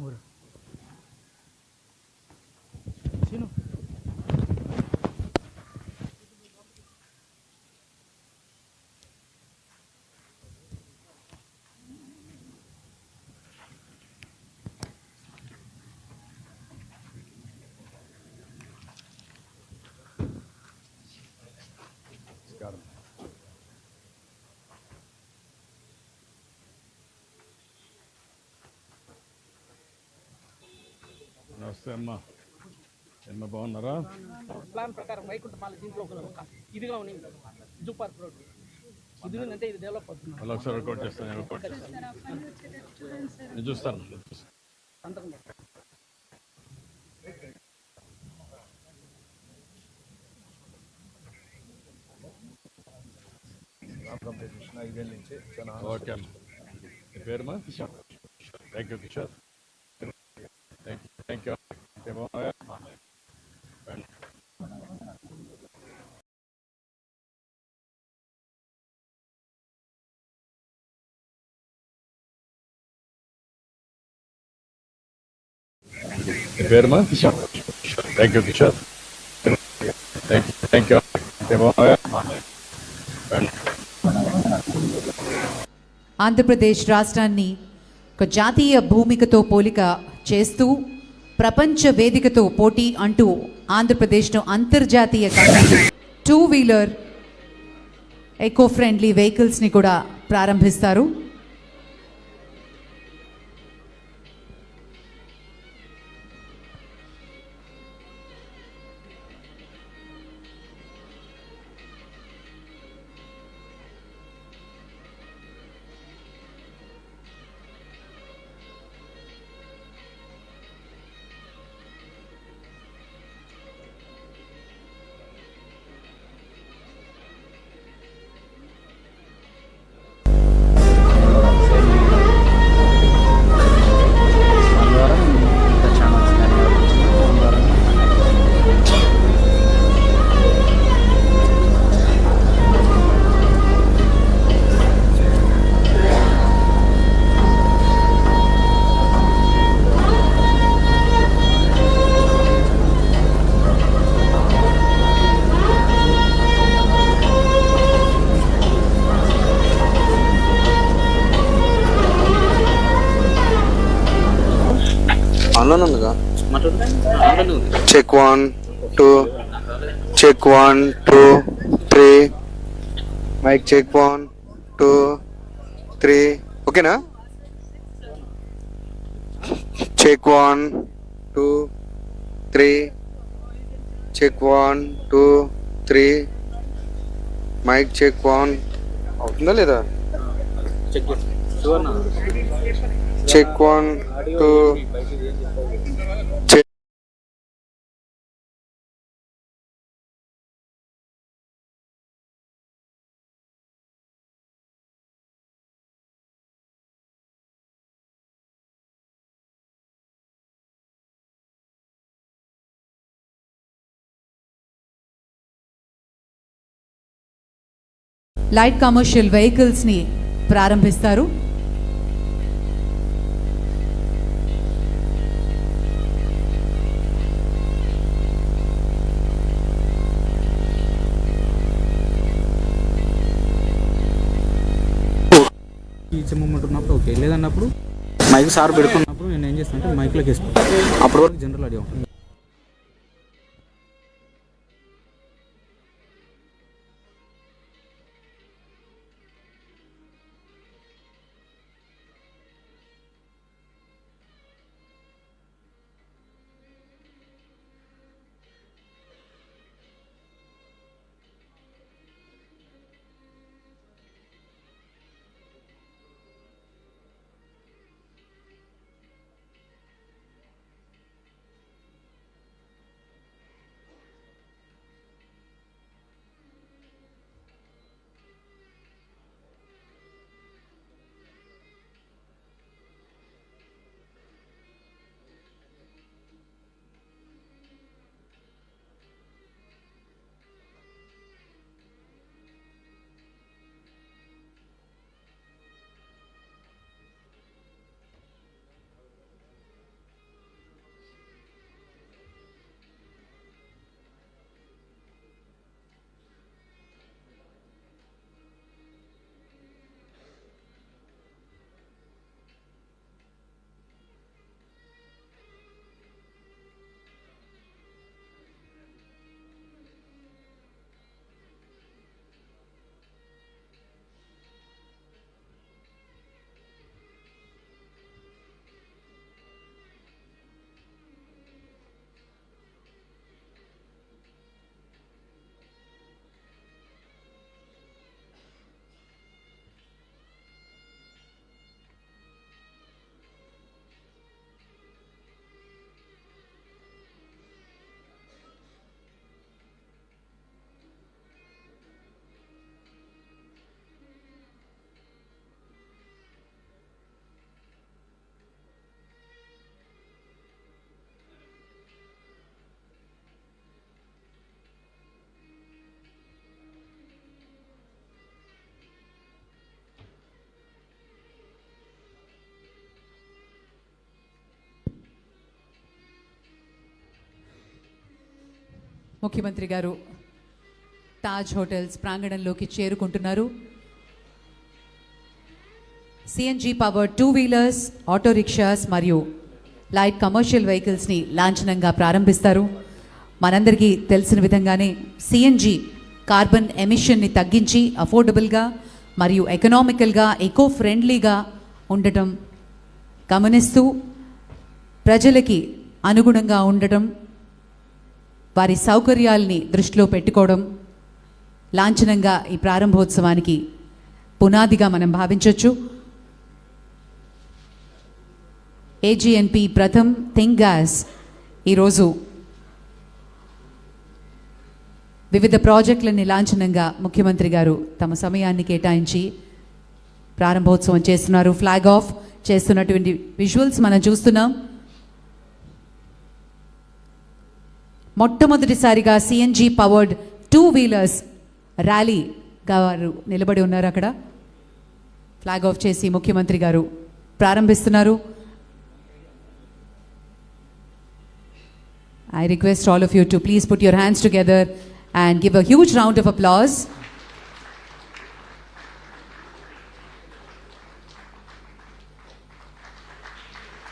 Buddha. నమస్తే అమ్మా. అమ్మ బాగున్నారా? ప్లాన్ ప్రకారం వైకుంఠమాల దీంట్లో ఒక ఒక ఇదిగా ఉంది. Zoo park road. ఇది ఇది డెవలప్ అవుతుంది. ఒకసారి రికార్డ్ చేస్తాను రికార్డ్ చేస్తాను నేను చూస్తాను. సంతకం కృష్ణ ఐదేళ్ళ నుంచి ఓకే అమ్మా. మీ పేరుమా Kishore. Thank you Kishore thank you thank you okay బాగున్నారా మీ పేరుమా thank you Kishore thank you thank you Andhra Pradesh రాష్ట్రాన్ని ఒక జాతీయ భూమికతో పోలిక చేస్తూ ప్రపంచ వేదికతో పోటీ అంటూ ఆంధ్రప్రదేశ్ను అంతర్జాతీయ టూ వీలర్ ఎకో ఫ్రెండ్లీ వెహికల్స్ని కూడా ప్రారంభిస్తారు. ఆన్లోనే ఉందిగా check one two check one two three mic check one two three ఓకేనా check one two three check one two three mic check one అవుతుందా లేదా? Check check one two check light commercial వెహికల్స్ని ప్రారంభిస్తారు. ఇచ్చే మూమెంట్ ఉన్నప్పుడు okay. లేదన్నప్పుడు mic sir పెడుతున్నప్పుడు నేను ఏం చేస్తాను అంటే మైక్లోకి వేసుకుంటాను అప్పటి వరకు జనరల్ ఆడియో. ముఖ్యమంత్రి గారు తాజ్ హోటల్స్ ప్రాంగణంలోకి చేరుకుంటున్నారు. CNG power two wheelers auto rickshaws మరియు లైట్ కమర్షియల్ వెహికల్స్ని లాంఛనంగా ప్రారంభిస్తారు. మనందరికీ తెలిసిన విధంగానే సిఎన్జీ కార్బన్ ఎమిషన్ని తగ్గించి అఫోర్డబుల్గా మరియు ఎకనామికల్గా ఎకో ఫ్రెండ్లీగా ఉండటం గమనిస్తూ ప్రజలకి అనుగుణంగా ఉండటం వారి సౌకర్యాల్ని దృష్టిలో పెట్టుకోవడం లాంఛనంగా ఈ ప్రారంభోత్సవానికి పునాదిగా మనం భావించవచ్చు ఏజీఎన్పి ప్రథమ్ థింగ్ గ్యాస్ ఈరోజు వివిధ ప్రాజెక్టులని లాంఛనంగా ముఖ్యమంత్రి గారు తమ సమయాన్ని కేటాయించి ప్రారంభోత్సవం చేస్తున్నారు. ఫ్లాగ్ ఆఫ్ చేస్తున్నటువంటి విజువల్స్ మనం చూస్తున్నాం. మొట్టమొదటిసారిగా CNG powered two wheelers rally వారు నిలబడి ఉన్నారు అక్కడ. ఫ్లాగ్ ఆఫ్ చేసి ముఖ్యమంత్రి గారు ప్రారంభిస్తున్నారు. I request all of you to please put your hands together and give a huge round of applause